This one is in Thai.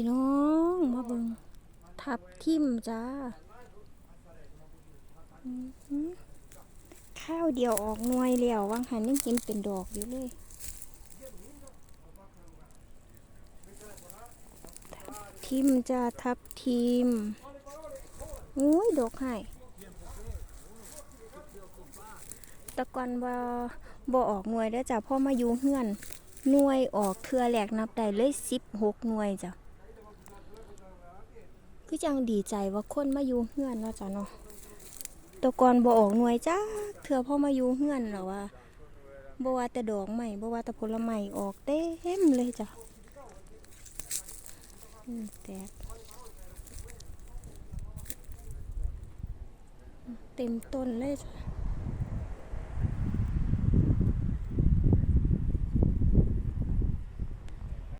พี่น้องมาเบิงทับทิมจ้า ข้าวเดียวออกนวยแล้ววังหันยังกินเป็นดอกอยู่เลยทับทิมจ้าทับทิมอุ้ยดอกให้ตะกอนว่าบ่ออกหน่วยแล้วจ้ะพ่อมาอยู่เฮือนหน่วยออกเทือแหลกนับได้เลยสิบหกหน่วยจ้ะ คือจังดีใจว่าคนมาอยู่เฮือนเนาะจ้ะเนาะตะกอนบ่ออกหน่วยจ้าเทือพ่อมาอยู่เฮือนแล้วว่าบ่ว่าแต่ดอกใหม่บ่ว่าแต่ผลไม้ออกเต็มเลยจ้ะอืมแตกเต็มต้นเลยจ้ะ